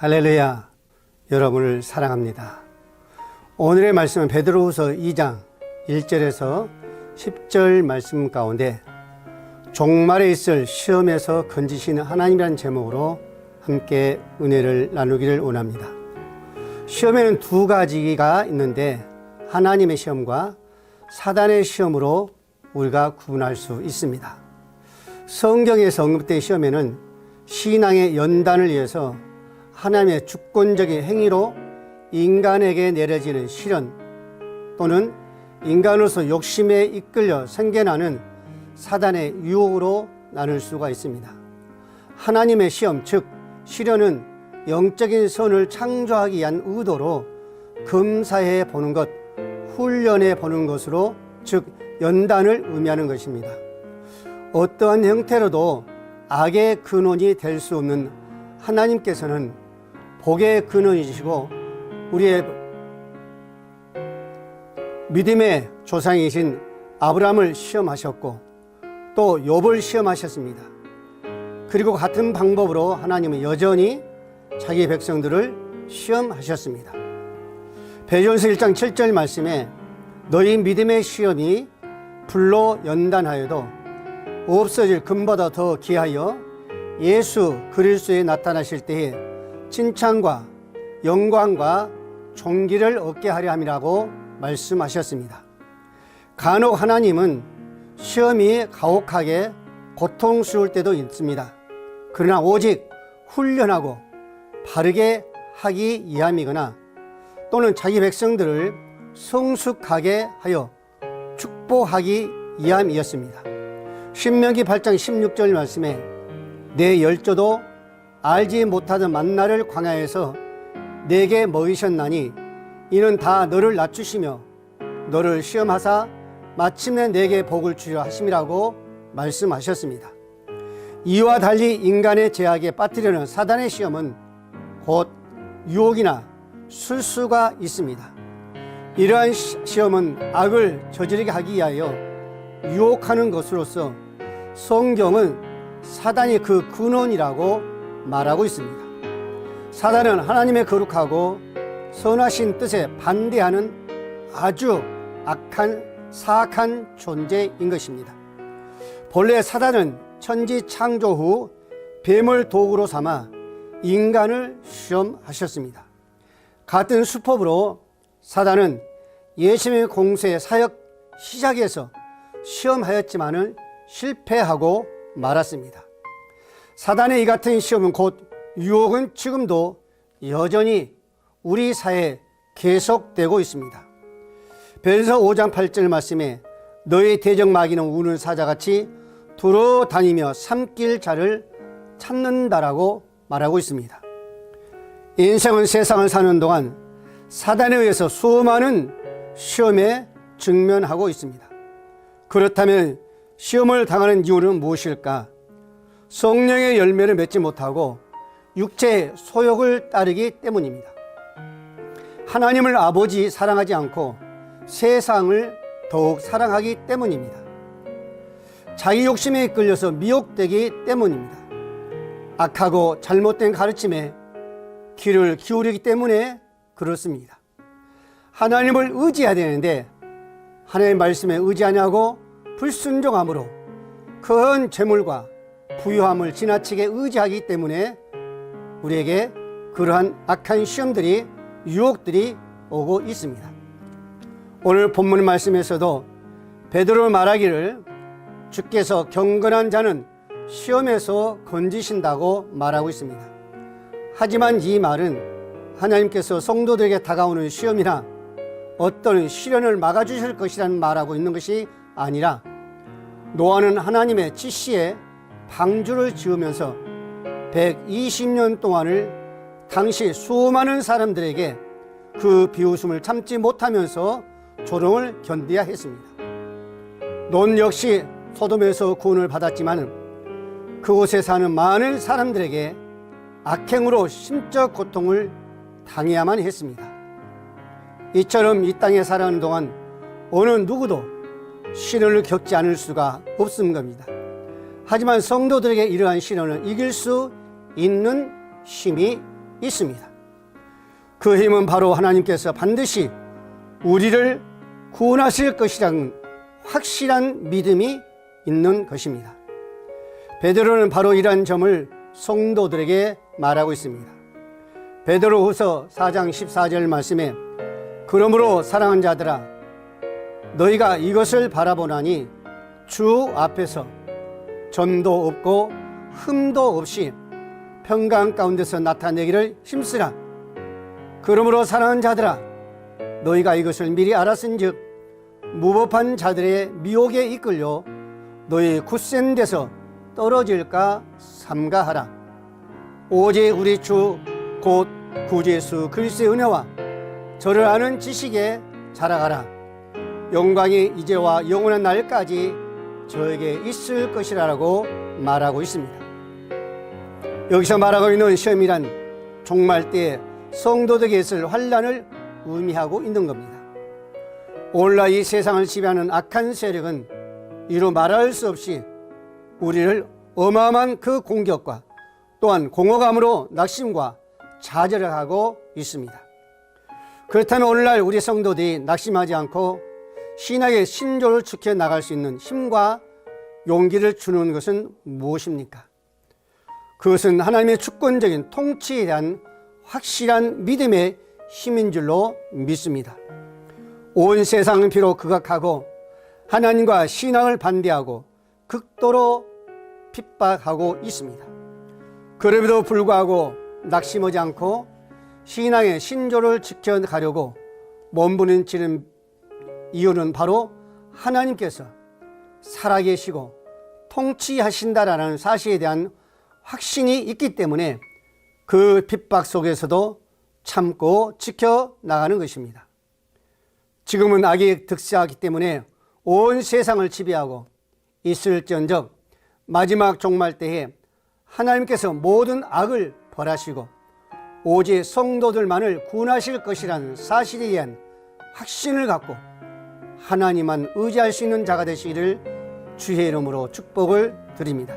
할렐루야. 여러분을 사랑합니다. 오늘의 말씀은 베드로후서 2장 1절에서 10절 말씀 가운데 종말에 있을 시험에서 건지시는 하나님이라는 제목으로 함께 은혜를 나누기를 원합니다. 시험에는 두 가지가 있는데 하나님의 시험과 사단의 시험으로 우리가 구분할 수 있습니다. 성경에서 언급된 시험에는 신앙의 연단을 위해서 하나님의 주권적인 행위로 인간에게 내려지는 시련 또는 인간으로서 욕심에 이끌려 생겨나는 사단의 유혹으로 나눌 수가 있습니다. 하나님의 시험, 즉, 시련은 영적인 선을 창조하기 위한 의도로 검사해 보는 것, 훈련해 보는 것으로, 즉, 연단을 의미하는 것입니다. 어떠한 형태로도 악의 근원이 될 수 없는 하나님께서는 복의 근원이시고 우리의 믿음의 조상이신 아브라함을 시험하셨고 또 욥을 시험하셨습니다. 그리고 같은 방법으로 하나님은 여전히 자기 백성들을 시험하셨습니다. 베드로서 1장 7절 말씀에 너희 믿음의 시험이 불로 연단하여도 없어질 금보다 더 귀하여 예수 그리스도에 나타나실 때에 칭찬과 영광과 존귀를 얻게 하려 함이라고 말씀하셨습니다. 간혹 하나님은 시험이 가혹하게 고통스러울 때도 있습니다. 그러나 오직 훈련하고 바르게 하기 위함이거나 또는 자기 백성들을 성숙하게 하여 축복하기 위함이었습니다. 신명기 8장 16절 말씀에 내 열조도 알지 못하던 만나를 광야에서 내게 먹이셨나니 이는 다 너를 낮추시며 너를 시험하사 마침내 내게 복을 주려 하심이라고 말씀하셨습니다. 이와 달리 인간의 제약에 빠뜨리는 사단의 시험은 곧 유혹이나 술수가 있습니다. 이러한 시험은 악을 저지르게 하기 위하여 유혹하는 것으로서 성경은 사단이 그 근원이라고 말하고 있습니다. 사단은 하나님의 거룩하고 선하신 뜻에 반대하는 아주 악한 사악한 존재인 것입니다. 본래 사단은 천지 창조 후 뱀을 도구로 삼아 인간을 시험하셨습니다. 같은 수법으로 사단은 예수님의 공세의 사역 시작에서 시험하였지만은 실패하고 말았습니다. 사단의 이 같은 시험은 곧 유혹은 지금도 여전히 우리 사회에 계속되고 있습니다. 베드서 5장 8절 말씀에 너의 대적 마귀는 우는 사자같이 돌아다니며 삼킬 자를 찾는다라고 말하고 있습니다. 인생은 세상을 사는 동안 사단에 의해서 수많은 시험에 직면하고 있습니다. 그렇다면 시험을 당하는 이유는 무엇일까? 성령의 열매를 맺지 못하고 육체의 소욕을 따르기 때문입니다. 하나님을 아버지 사랑하지 않고 세상을 더욱 사랑하기 때문입니다. 자기 욕심에 이끌려서 미혹되기 때문입니다. 악하고 잘못된 가르침에 귀를 기울이기 때문에 그렇습니다. 하나님을 의지해야 되는데 하나님의 말씀에 의지하냐고 불순종함으로 큰 재물과 부유함을 지나치게 의지하기 때문에 우리에게 그러한 악한 시험들이 유혹들이 오고 있습니다. 오늘 본문 말씀에서도 베드로 말하기를 주께서 경건한 자는 시험에서 건지신다고 말하고 있습니다. 하지만 이 말은 하나님께서 성도들에게 다가오는 시험이나 어떤 시련을 막아주실 것이라는 말하고 있는 것이 아니라 노아는 하나님의 지시에 방주를 지으면서 120년 동안을 당시 수많은 사람들에게 그 비웃음을 참지 못하면서 조롱을 견뎌야 했습니다. 논 역시 소돔에서 구원을 받았지만 그곳에 사는 많은 사람들에게 악행으로 심적 고통을 당해야만 했습니다. 이처럼 이 땅에 살아가는 동안 어느 누구도 시련을 겪지 않을 수가 없는 겁니다. 하지만 성도들에게 이러한 시련을 이길 수 있는 힘이 있습니다. 그 힘은 바로 하나님께서 반드시 우리를 구원하실 것이라는 확실한 믿음이 있는 것입니다. 베드로는 바로 이러한 점을 성도들에게 말하고 있습니다. 베드로후서 4장 14절 말씀에 그러므로 사랑하는 자들아 너희가 이것을 바라보나니 주 앞에서 점도 없고 흠도 없이 평강 가운데서 나타내기를 힘쓰라. 그러므로 사랑하는 자들아 너희가 이것을 미리 알았은즉 무법한 자들의 미혹에 이끌려 너희 굳센 데서 떨어질까 삼가하라. 오직 우리 주 곧 구제수 그리스의 은혜와 저를 아는 지식에 자라가라. 영광이 이제와 영원한 날까지 저에게 있을 것이라고 말하고 있습니다. 여기서 말하고 있는 시험이란 종말 때에 성도들에게 있을 환란을 의미하고 있는 겁니다. 오늘날 이 세상을 지배하는 악한 세력은 이루 말할 수 없이 우리를 어마어마한 그 공격과 또한 공허감으로 낙심과 좌절을 하고 있습니다. 그렇다면 오늘날 우리 성도들이 낙심하지 않고 신앙의 신조를 지켜 나갈 수 있는 힘과 용기를 주는 것은 무엇입니까? 그것은 하나님의 주권적인 통치에 대한 확실한 믿음의 힘인 줄로 믿습니다. 온 세상은 비록 극악하고 하나님과 신앙을 반대하고 극도로 핍박하고 있습니다. 그럼에도 불구하고 낙심하지 않고 신앙의 신조를 지켜가려고 몸부림치는 이유는 바로 하나님께서 살아계시고 통치하신다라는 사실에 대한 확신이 있기 때문에 그 핍박 속에서도 참고 지켜나가는 것입니다. 지금은 악이 득세하기 때문에 온 세상을 지배하고 있을지언정 마지막 종말 때에 하나님께서 모든 악을 벌하시고 오직 성도들만을 구원하실 것이라는 사실에 대한 확신을 갖고 하나님만 의지할 수 있는 자가 되시기를 주의 이름으로 축복을 드립니다.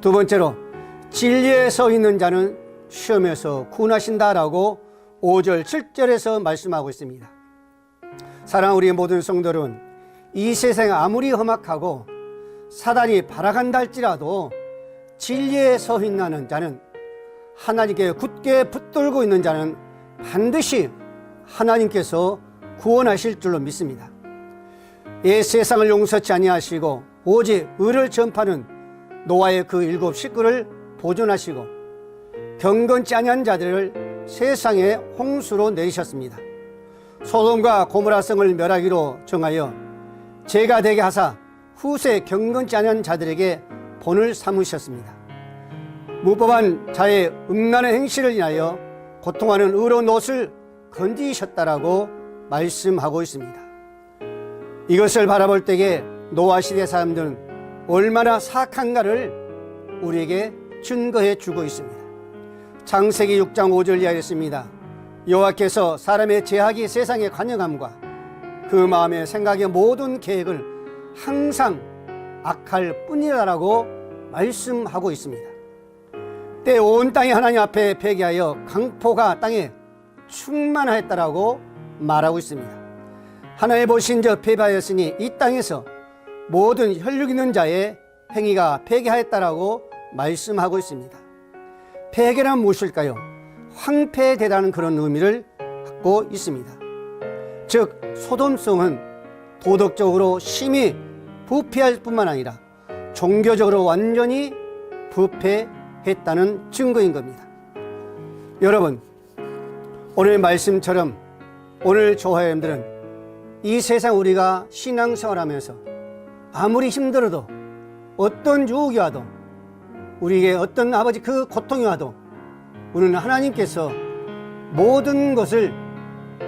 두 번째로 진리에 서 있는 자는 시험에서 구원하신다라고 5절 7절에서 말씀하고 있습니다. 사랑 우리 모든 성도는 이 세상이 아무리 험악하고 사단이 발악한다 할지라도 진리에 서 있는 자는 하나님께 굳게 붙들고 있는 자는 반드시 하나님께서 구원하실 줄로 믿습니다. 이 세상을 용서치 아니하시고 오직 의를 전파하는 노아의 그 일곱 식구를 보존하시고 경건치 아니한 자들을 세상에 홍수로 내리셨습니다. 소돔과 고모라성을 멸하기로 정하여 죄가 되게 하사 후세 경건치 아니한 자들에게 본을 삼으셨습니다. 무법한 자의 음란한 행실을 인하여 고통하는 의로운 옷을 건지셨다라고 말씀하고 있습니다. 이것을 바라볼 때에 노아 시대 사람들은 얼마나 사악한가를 우리에게 증거해 주고 있습니다. 창세기 6장 5절 이하였습니다. 여호와께서 사람의 제약이 세상의 관영함과 그 마음의 생각의 모든 계획을 항상 악할 뿐이라라고 말씀하고 있습니다. 때 온 땅이 하나님 앞에 회개하여 강포가 땅에 충만하였다라고 말하고 있습니다. 하나님 보신 저 폐바였으니 이 땅에서 모든 혈육 있는 자의 행위가 폐기하였다라고 말씀하고 있습니다. 폐기란 무엇일까요? 황폐되다는 그런 의미를 갖고 있습니다. 즉 소돔성은 도덕적으로 심히 부패할 뿐만 아니라 종교적으로 완전히 부패했다는 증거인 겁니다. 여러분 오늘 말씀처럼 오늘 조화여러분들은 이 세상 우리가 신앙생활하면서 아무리 힘들어도 어떤 유혹이 와도 우리에게 어떤 아버지 그 고통이 와도 우리는 하나님께서 모든 것을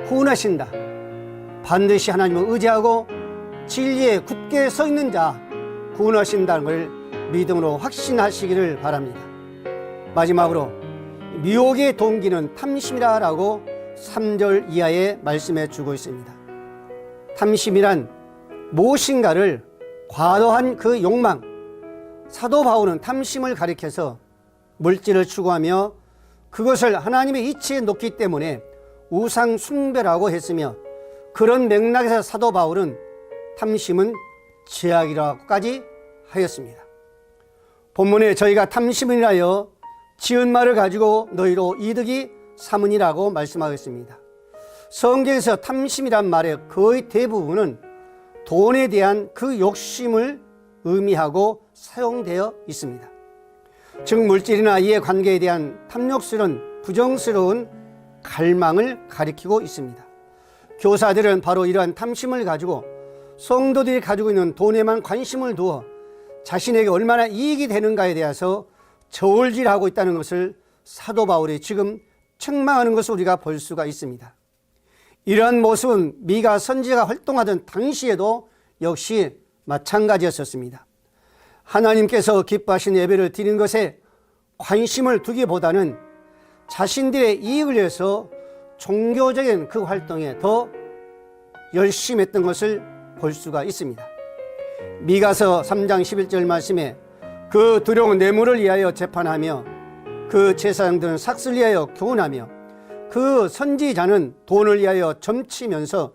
구원하신다. 반드시 하나님을 의지하고 진리에 굳게 서 있는 자 구원하신다는 걸 믿음으로 확신하시기를 바랍니다. 마지막으로 미혹의 동기는 탐심이라라고 3절 이하에 말씀해 주고 있습니다. 탐심이란 무엇인가를 과도한 그 욕망, 사도 바울은 탐심을 가리켜서 물질을 추구하며 그것을 하나님의 이치에 놓기 때문에 우상 숭배라고 했으며 그런 맥락에서 사도 바울은 탐심은 죄악이라고까지 하였습니다. 본문에 저희가 탐심을 하여 지은 말을 가지고 너희로 이득이 삼으니라고 말씀하겠습니다. 성경에서 탐심이란 말의 거의 대부분은 돈에 대한 그 욕심을 의미하고 사용되어 있습니다. 즉 물질이나 이해 관계에 대한 탐욕스러운 부정스러운 갈망을 가리키고 있습니다. 교사들은 바로 이러한 탐심을 가지고 성도들이 가지고 있는 돈에만 관심을 두어 자신에게 얼마나 이익이 되는가에 대해서 저울질하고 있다는 것을 사도 바울이 지금 책망하는 것을 우리가 볼 수가 있습니다. 이러한 모습은 미가 선지자가 활동하던 당시에도 역시 마찬가지였었습니다. 하나님께서 기뻐하신 예배를 드리는 것에 관심을 두기보다는 자신들의 이익을 위해서 종교적인 그 활동에 더 열심히 했던 것을 볼 수가 있습니다. 미가서 3장 11절 말씀에 그 두려운 뇌물을 위하여 재판하며 그 제사장들은 삭슬 위하여 교훈하며 그 선지자는 돈을 위하여 점치면서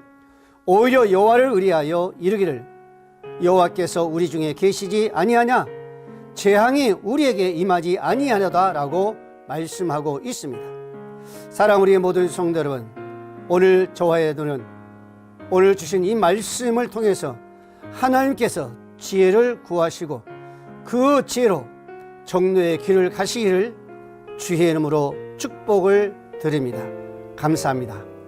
오히려 여호와를 의리하여 이르기를 여호와께서 우리 중에 계시지 아니하냐 재앙이 우리에게 임하지 아니하려다라고 말씀하고 있습니다. 사랑 우리 모든 성도 여러분, 오늘 저와의 눈은 오늘 주신 이 말씀을 통해서 하나님께서 지혜를 구하시고 그 지혜로 정로의 길을 가시기를 주의 이름으로 축복을 드립니다. 감사합니다.